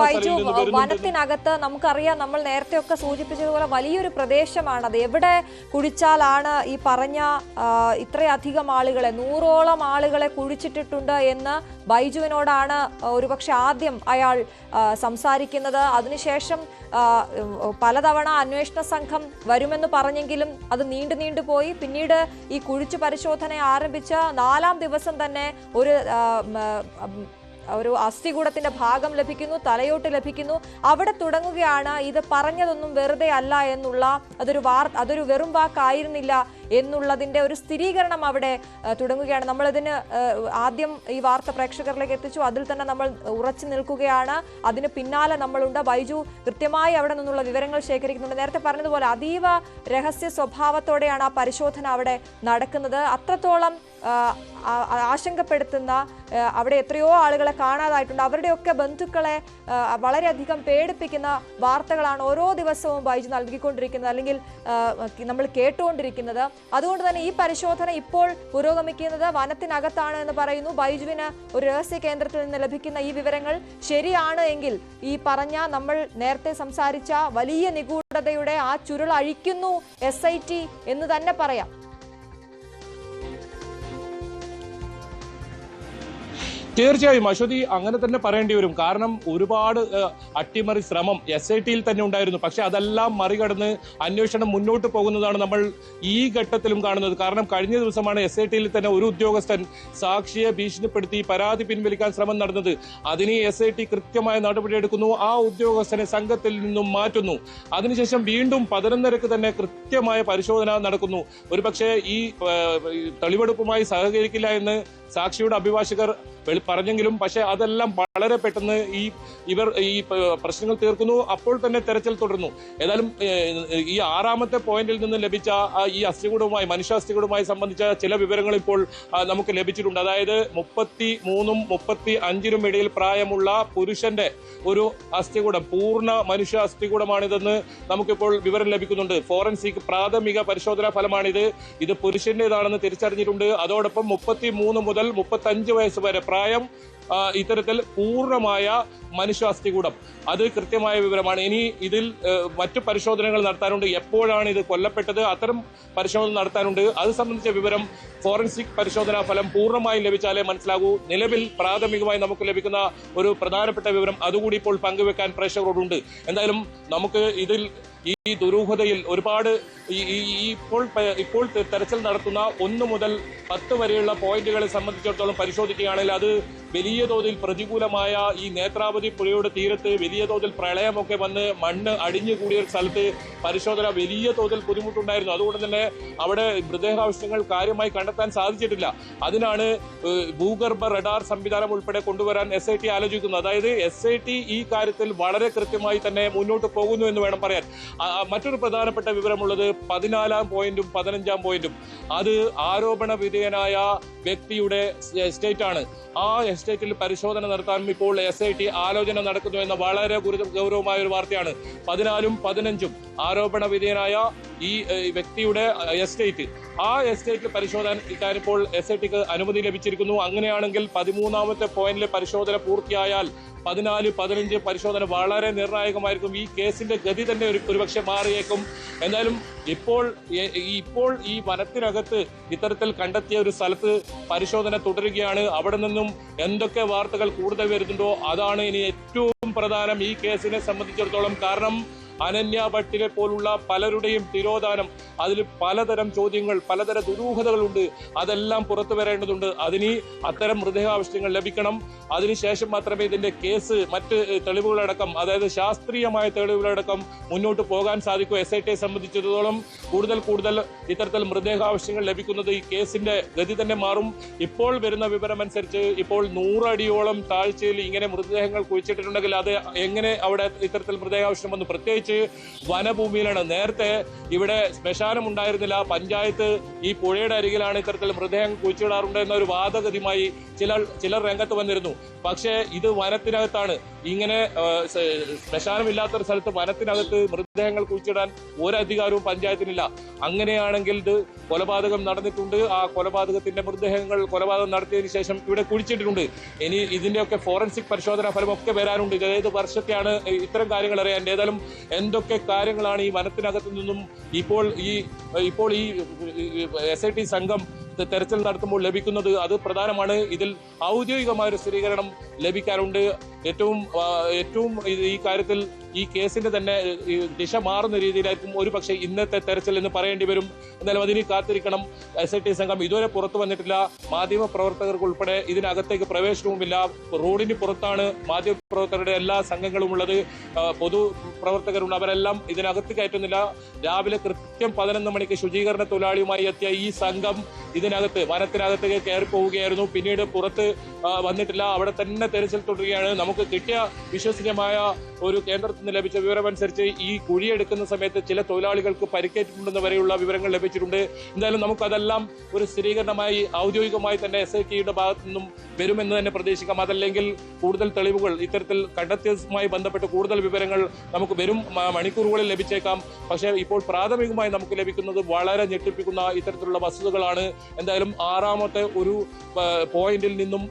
ബൈജു വനത്തിനകത്ത് നമുക്കറിയാം നമ്മൾ നേരത്തെ ഒക്കെ സൂചിപ്പിച്ചതുപോലെ വലിയൊരു പ്രദേശമാണ് അത്. എവിടെ കുഴിച്ചാലാണ് ഈ പറഞ്ഞ ഇത്രയധികം ആളുകളെ നൂറോളം ആളുകളെ കുഴിച്ചിട്ടിട്ടുണ്ട് എന്ന് ബൈജുവിനോടാണ് ഒരുപക്ഷെ ആദ്യം അയാൾ സംസാരിക്കുന്നത്. അതിനുശേഷം പലതവണ അന്വേഷണ സംഘം വരുമെന്ന് പറഞ്ഞെങ്കിലും അത് നീണ്ടു നീണ്ടു പോയി. പിന്നീട് ഈ കുഴിച്ചു പരിശോധന ആരംഭിച്ച നാലാം ദിവസം തന്നെ ഒരു ഒരു അസ്ഥികൂടത്തിന്റെ ഭാഗം ലഭിക്കുന്നു തലയോട്ട് ലഭിക്കുന്നു. അവിടെ തുടങ്ങുകയാണ് ഇത് പറഞ്ഞതൊന്നും വെറുതെ അല്ല എന്നുള്ള അതൊരു വാർ അതൊരു വെറും വാക്കായിരുന്നില്ല എന്നുള്ളതിന്റെ ഒരു സ്ഥിരീകരണം അവിടെ തുടങ്ങുകയാണ്. നമ്മൾ ഇതിന് ആദ്യം ഈ വാർത്ത പ്രേക്ഷകരിലേക്ക് എത്തിച്ചു. അതിൽ തന്നെ നമ്മൾ ഉറച്ചു നിൽക്കുകയാണ്. അതിന് പിന്നാലെ നമ്മളുണ്ട്. ബൈജു കൃത്യമായി അവിടെ നിന്നുള്ള വിവരങ്ങൾ ശേഖരിക്കുന്നുണ്ട്. നേരത്തെ പറഞ്ഞതുപോലെ അതീവ രഹസ്യ സ്വഭാവത്തോടെയാണ് ആ പരിശോധന അവിടെ നടക്കുന്നത്. അത്രത്തോളം ആശങ്കപ്പെടുത്തുന്ന അവിടെ എത്രയോ ആളുകളെ കാണാതായിട്ടുണ്ട്. അവരുടെയൊക്കെ ബന്ധുക്കളെ വളരെയധികം പേടിപ്പിക്കുന്ന വാർത്തകളാണ് ഓരോ ദിവസവും ബൈജു നൽകിക്കൊണ്ടിരിക്കുന്നത് അല്ലെങ്കിൽ നമ്മൾ കേട്ടുകൊണ്ടിരിക്കുന്നത്. അതുകൊണ്ട് തന്നെ ഈ പരിശോധന ഇപ്പോൾ പുരോഗമിക്കുന്നത് വനത്തിനകത്താണ് എന്ന് പറയുന്നു. ബൈജുവിന് ഒരു രഹസ്യ കേന്ദ്രത്തിൽ നിന്ന് ലഭിക്കുന്ന ഈ വിവരങ്ങൾ ശരിയാണ് എങ്കിൽ ഈ പറഞ്ഞ നമ്മൾ നേരത്തെ സംസാരിച്ച വലിയ നിഗൂഢതയുടെ ആ ചുരുൾ അഴിക്കുന്നു എസ് എന്ന് തന്നെ പറയാം. തീർച്ചയായും അശ്വതി അങ്ങനെ തന്നെ പറയേണ്ടി വരും. കാരണം ഒരുപാട് അട്ടിമറി ശ്രമം എസ് ഐ ടിയിൽ തന്നെ ഉണ്ടായിരുന്നു. പക്ഷെ അതെല്ലാം മറികടന്ന് അന്വേഷണം മുന്നോട്ട് പോകുന്നതാണ് നമ്മൾ ഈ ഘട്ടത്തിലും കാണുന്നത്. കാരണം കഴിഞ്ഞ ദിവസമാണ് എസ് ഐ ടിയിൽ തന്നെ ഒരു ഉദ്യോഗസ്ഥൻ സാക്ഷിയെ ഭീഷണിപ്പെടുത്തി പരാതി പിൻവലിക്കാൻ ശ്രമം നടന്നത്. അതിന് എസ് ഐ ടി കൃത്യമായ നടപടിയെടുക്കുന്നു ആ ഉദ്യോഗസ്ഥനെ സംഘത്തിൽ നിന്നും മാറ്റുന്നു. അതിനുശേഷം വീണ്ടും പതിനൊന്നരക്ക് തന്നെ കൃത്യമായ പരിശോധന നടക്കുന്നു. ഒരുപക്ഷെ ഈ തെളിവെടുപ്പുമായി സഹകരിക്കില്ല എന്ന് സാക്ഷിയുടെ അഭിഭാഷകർ പറഞ്ഞെങ്കിലും പക്ഷേ അതെല്ലാം വളരെ പെട്ടെന്ന് ഈ ഇവർ ഈ പ്രശ്നങ്ങൾ തീർക്കുന്നു. അപ്പോൾ തന്നെ തെരച്ചിൽ തുടരുന്നു. ഏതായാലും ഈ ആറാമത്തെ പോയിന്റിൽ നിന്ന് ലഭിച്ച ഈ അസ്ഥികൂടവുമായി മനുഷ്യാസ്ഥികൂടവുമായി സംബന്ധിച്ച ചില വിവരങ്ങൾ ഇപ്പോൾ നമുക്ക് ലഭിച്ചിട്ടുണ്ട്. അതായത് മുപ്പത്തി മൂന്നും മുപ്പത്തി അഞ്ചിനും ഇടയിൽ പ്രായമുള്ള പുരുഷന്റെ ഒരു അസ്ഥികൂടം പൂർണ മനുഷ്യ അസ്ഥികൂടമാണിതെന്ന് നമുക്കിപ്പോൾ വിവരം ലഭിക്കുന്നുണ്ട്. ഫോറൻസിക് പ്രാഥമിക പരിശോധനാ ഫലമാണിത്. ഇത് പുരുഷന്റേതാണെന്ന് തിരിച്ചറിഞ്ഞിട്ടുണ്ട്. അതോടൊപ്പം മുപ്പത്തി മൂന്ന് മുതൽ മുപ്പത്തി അഞ്ച് വയസ്സ് വരെ പ്രായം ഇത്തരത്തിൽ പൂർണമായ മനുഷ്യ അസ്ഥികൂടം അത് കൃത്യമായ വിവരമാണ്. ഇനി ഇതിൽ മറ്റു പരിശോധനകൾ നടത്താനുണ്ട്. എപ്പോഴാണ് ഇത് കൊല്ലപ്പെട്ടത്? അത്തരം പരിശോധന നടത്താനുണ്ട്. അത് സംബന്ധിച്ച വിവരം ഫോറൻസിക് പരിശോധനാ ഫലം പൂർണമായും ലഭിച്ചാലേ മനസ്സിലാകൂ. നിലവിൽ പ്രാഥമികമായി നമുക്ക് ലഭിക്കുന്ന ഒരു പ്രധാനപ്പെട്ട വിവരം അതുകൂടി ഇപ്പോൾ പങ്കുവെക്കാൻ പ്രേക്ഷകരോടുണ്ട്. എന്തായാലും നമുക്ക് ഇതിൽ ഈ ദുരൂഹതയിൽ ഒരുപാട് ഈ- ഇപ്പോൾ ഇപ്പോൾ തെരച്ചിൽ നടത്തുന്ന ഒന്ന് മുതൽ പത്ത് വരെയുള്ള പോയിന്റുകളെ സംബന്ധിച്ചിടത്തോളം പരിശോധിക്കുകയാണെങ്കിൽ അത് വലിയ തോതിൽ പ്രതികൂലമായ ഈ നേത്രാവതി പുഴയുടെ തീരത്ത് വലിയ തോതിൽ പ്രളയമൊക്കെ വന്ന് മണ്ണ് അടിഞ്ഞു കൂടിയ സ്ഥലത്ത് പരിശോധന വലിയ തോതിൽ ബുദ്ധിമുട്ടുണ്ടായിരുന്നു. അതുകൊണ്ട് തന്നെ അവിടെ മൃതദേഹാവശ്യങ്ങൾ കാര്യമായി കണ്ടെത്താൻ സാധിച്ചിട്ടില്ല. അതിനാണ് ഭൂഗർഭ റഡാർ സംവിധാനം ഉൾപ്പെടെ കൊണ്ടുവരാൻ എസ് ഐ ടി ആലോചിക്കുന്നത്. അതായത് എസ് ഐ ടി ഈ കാര്യത്തിൽ വളരെ കൃത്യമായി തന്നെ മുന്നോട്ട് പോകുന്നു എന്ന് വേണം പറയാൻ. മറ്റൊരു പ്രധാനപ്പെട്ട വിവരമുള്ളത് പതിനാലാം പോയിന്റും പതിനഞ്ചാം പോയിന്റും. അത് ആരോപണ വിധേയനായ വ്യക്തിയുടെ എസ്റ്റേറ്റ് ആണ്. ആ എസ്റ്റേറ്റിൽ പരിശോധന നടത്താൻ ഇപ്പോൾ എസ് ഐ ടി ആലോചന നടക്കുന്നു എന്ന വളരെ ഗൗരവമായ ഒരു വാർത്തയാണ്. പതിനാലും പതിനഞ്ചും ആരോപണ വിധേയനായ ഈ വ്യക്തിയുടെ എസ്റ്റേറ്റ് ആ എസ്റ്റേറ്റിൽ പരിശോധന ഇപ്പോൾ എസ് ഐ ടിക്ക് അനുമതി ലഭിച്ചിരിക്കുന്നു. അങ്ങനെയാണെങ്കിൽ പതിമൂന്നാമത്തെ പോയിന്റിലെ പരിശോധന പൂർത്തിയായാൽ പതിനാല് പതിനഞ്ച് പരിശോധന വളരെ നിർണായകമായിരിക്കും. ഈ കേസിന്റെ ഗതി തന്നെ ഒരു ഒരുപക്ഷെ മാറിയേക്കും. എന്തായാലും ഇപ്പോൾ ഇപ്പോൾ ഈ വനത്തിനകത്ത് ഇത്തരത്തിൽ കണ്ടെത്തിയ ഒരു സ്ഥലത്ത് പരിശോധന തുടരുകയാണ്. അവിടെ നിന്നും എന്തൊക്കെ വാർത്തകൾ കൂടുതൽ വരുന്നുണ്ടോ? അതാണ് ഇനി ഏറ്റവും പ്രധാനം ഈ കേസിനെ സംബന്ധിച്ചിടത്തോളം. കാരണം അനന്യ ഭട്ടിനെ പോലുള്ള പലരുടെയും തിരോധാനം അതിൽ പലതരം ചോദ്യങ്ങൾ പലതര ദുരൂഹതകളുണ്ട്. അതെല്ലാം പുറത്തു വരേണ്ടതുണ്ട്. അതിന് അത്തരം മൃതദേഹാവശ്യങ്ങൾ ലഭിക്കണം. അതിനുശേഷം മാത്രമേ ഇതിന്റെ കേസ് മറ്റ് തെളിവുകളടക്കം അതായത് ശാസ്ത്രീയമായ തെളിവുകളടക്കം മുന്നോട്ട് പോകാൻ സാധിക്കൂ. എസ് ഐ ടിയെ സംബന്ധിച്ചിടത്തോളം കൂടുതൽ കൂടുതൽ ഇത്തരത്തിൽ മൃതദേഹാവശ്യങ്ങൾ ലഭിക്കുന്നത് ഈ കേസിന്റെ ഗതി തന്നെ മാറും. ഇപ്പോൾ വരുന്ന വിവരമനുസരിച്ച് ഇപ്പോൾ നൂറടിയോളം താഴ്ചയിൽ ഇങ്ങനെ മൃതദേഹങ്ങൾ കുഴിച്ചിട്ടിട്ടുണ്ടെങ്കിൽ അത് എങ്ങനെ അവിടെ ഇത്തരത്തിൽ മൃതദേഹാവശ്യം വന്നു? പ്രത്യേകിച്ച് വനഭൂമിയിലാണ്. നേരത്തെ ഇവിടെ ശ്മശാനം ഉണ്ടായിരുന്നില്ല. പഞ്ചായത്ത് ഈ പുഴയുടെ അരികിലാണ് ഇത്തരത്തിൽ മൃതദേഹം കുഴിച്ചിടാറുണ്ട് എന്നൊരു വാദഗതിയുമായി ചിലർ ചിലർ രംഗത്ത് വന്നിരുന്നു. പക്ഷേ ഇത് വനത്തിനകത്താണ്. ഇങ്ങനെ ശ്മശാനമില്ലാത്ത ഒരു സ്ഥലത്ത് വനത്തിനകത്ത് മൃതദേഹങ്ങൾ കുഴിച്ചിടാൻ ഒരു അധികാരവും പഞ്ചായത്തിനില്ല. അങ്ങനെയാണെങ്കിൽ ഇത് കൊലപാതകം നടന്നിട്ടുണ്ട്. ആ കൊലപാതകത്തിന്റെ മൃതദേഹങ്ങൾ കൊലപാതകം നടത്തിയതിനു ശേഷം ഇവിടെ കുഴിച്ചിട്ടിട്ടുണ്ട്. ഇനി ഇതിന്റെയൊക്കെ ഫോറൻസിക് പരിശോധനാ ഫലം ഒക്കെ വരാനുണ്ട് ഏത് വർഷത്തെയാണ് ഇത്തരം കാര്യങ്ങൾ അറിയാൻ? ഏതായാലും എന്തൊക്കെ കാര്യങ്ങളാണ് ഈ വനത്തിനകത്ത് നിന്നും ഇപ്പോൾ ഈ ഇപ്പോൾ ഈ എസ് ഐ ടി സംഘം തെരച്ചിൽ നടത്തുമ്പോൾ ലഭിക്കുന്നത് അത് പ്രധാനമാണ്. ഇതിൽ ഔദ്യോഗികമായ ഒരു സ്ഥിരീകരണം ലഭിക്കാറുണ്ട്. ഏറ്റവും ഏറ്റവും ഈ കാര്യത്തിൽ ഈ കേസിന്റെ തന്നെ ദിശ മാറുന്ന രീതിയിലായിരിക്കും ഒരു പക്ഷേ ഇന്നത്തെ തെരച്ചിൽ എന്ന് പറയേണ്ടി വരും. എന്നാലും അതിന് കാത്തിരിക്കണം. എസ് ഐ ടി സംഘം ഇതുവരെ പുറത്തു വന്നിട്ടില്ല. മാധ്യമ പ്രവർത്തകർക്ക് ഉൾപ്പെടെ ഇതിനകത്തേക്ക് പ്രവേശനവുമില്ല. റോഡിന് പുറത്താണ് മാധ്യമ പ്രവർത്തകരുടെ എല്ലാ സംഘങ്ങളും ഉള്ളത്. പൊതു പ്രവർത്തകരുണ്ട്. അവരെല്ലാം ഇതിനകത്ത് കയറ്റുന്നില്ല. രാവിലെ കൃത്യം പതിനൊന്ന് മണിക്ക് ശുചീകരണ തൊഴിലാളിയുമായി എത്തിയ ഈ സംഘം ഇതിനകത്ത് വനത്തിനകത്തേക്ക് കയറി പോവുകയായിരുന്നു. പിന്നീട് പുറത്ത് വന്നിട്ടില്ല. അവിടെ തന്നെ തെരച്ചിൽ തുടരുകയാണ്. നമുക്ക് കിട്ടിയ വിശ്വസനീയമായ ഒരു കേന്ദ്രത്തിൽ നിന്ന് ലഭിച്ച വിവരമനുസരിച്ച് ഈ കുഴിയെടുക്കുന്ന സമയത്ത് ചില തൊഴിലാളികൾക്ക് പരിക്കേറ്റിട്ടുണ്ടെന്ന് വരെയുള്ള വിവരങ്ങൾ ലഭിച്ചിട്ടുണ്ട്. എന്തായാലും നമുക്കതെല്ലാം ഒരു സ്ഥിരീകരണമായി ഔദ്യോഗികമായി തന്നെ എസ് ഐ ഭാഗത്തു നിന്നും വരുമെന്ന് തന്നെ പ്രതീക്ഷിക്കാം. അതല്ലെങ്കിൽ കൂടുതൽ തെളിവുകൾ ഇത്തരത്തിൽ കണ്ടെത്തിയതുമായി ബന്ധപ്പെട്ട് കൂടുതൽ വിവരങ്ങൾ നമുക്ക് വരും മണിക്കൂറുകളിൽ ലഭിച്ചേക്കാം. പക്ഷേ ഇപ്പോൾ പ്രാഥമികമായി നമുക്ക് ലഭിക്കുന്നത് വളരെ ഞെട്ടിപ്പിക്കുന്ന ഇത്തരത്തിലുള്ള വസ്തുതകളാണ്. എന്തായാലും ആറാമത്തെ ഒരു പോയിന്റിൽ നിന്നും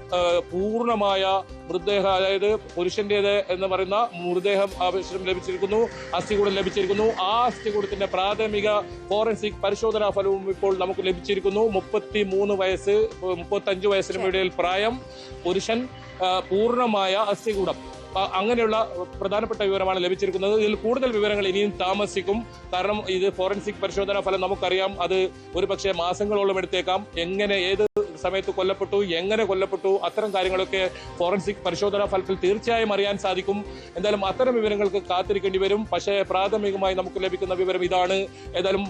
പൂർണമായ മൃതദേഹം അതായത് പുരുഷന്റേത് എന്ന് പറയുന്ന മൃതദേഹം ആവശ്യം ലഭിച്ചിരിക്കുന്നു അസ്ഥികൂടം ലഭിച്ചിരിക്കുന്നു. ആ അസ്ഥികൂടത്തിന്റെ പ്രാഥമിക ഫോറൻസിക് പരിശോധനാ ഫലവും ഇപ്പോൾ നമുക്ക് ലഭിച്ചിരിക്കുന്നു. മുപ്പത്തി മൂന്ന് വയസ്സ് മുപ്പത്തി അഞ്ച് വയസ്സിനും ഇടയിൽ പ്രായം പുരുഷൻ പൂർണമായ പൂർണമായ അസ്ഥികൂടം അങ്ങനെയുള്ള പ്രധാനപ്പെട്ട വിവരമാണ് ലഭിച്ചിരിക്കുന്നത്. ഇതിൽ കൂടുതൽ വിവരങ്ങൾ ഇനിയും താമസിക്കും. കാരണം ഇത് ഫോറൻസിക് പരിശോധനാ ഫലം നമുക്കറിയാം. അത് ഒരുപക്ഷെ മാസങ്ങളോളം എടുത്തേക്കാം. എങ്ങനെ ഏത് സമയത്ത് കൊല്ലപ്പെട്ടു എങ്ങനെ കൊല്ലപ്പെട്ടു അത്തരം കാര്യങ്ങളൊക്കെ ഫോറൻസിക് പരിശോധനാ ഫലത്തിൽ തീർച്ചയായും അറിയാൻ സാധിക്കും. എന്തായാലും അത്തരം വിവരങ്ങൾക്ക് കാത്തിരിക്കേണ്ടി വരും. പക്ഷേ പ്രാഥമികമായി നമുക്ക് ലഭിക്കുന്ന വിവരം ഇതാണ്. ഏതായാലും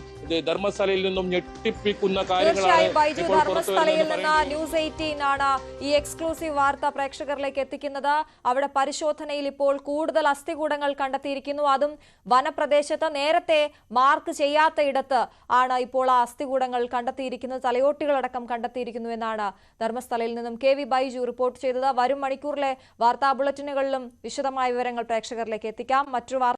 ധർമ്മസ്ഥലയിൽ നിന്നും ഞെട്ടിപ്പിക്കുന്ന കാര്യങ്ങളാണ് ബൈജു ധർമ്മസ്ഥലയിൽ നിന്ന് ന്യൂസ് എയ്റ്റീൻ ആണ് ഈ എക്സ്ക്ലൂസീവ് വാർത്ത പ്രേക്ഷകരിലേക്ക് എത്തിക്കുന്നത്. അവിടെ പരിശോധനയിൽ ഇപ്പോൾ കൂടുതൽ അസ്ഥികൂടങ്ങൾ കണ്ടെത്തിയിരിക്കുന്നു. അതും വനപ്രദേശത്ത് നേരത്തെ മാർക്ക് ചെയ്യാത്ത ഇടത്ത് ആണ് ഇപ്പോൾ ആ അസ്ഥികൂടങ്ങൾ കണ്ടെത്തിയിരിക്കുന്നത്. തലയോട്ടികളടക്കം കണ്ടെത്തിയിരിക്കുന്നു എന്നാണ് ധർമ്മസ്ഥലയിൽ നിന്നും കെ വി ബൈജു റിപ്പോർട്ട് ചെയ്തത്. വരും മണിക്കൂറിലെ വാർത്താ ബുള്ളറ്റിനുകളിലും വിശദമായ വിവരങ്ങൾ പ്രേക്ഷകരിലേക്ക് എത്തിക്കാം. വാർത്ത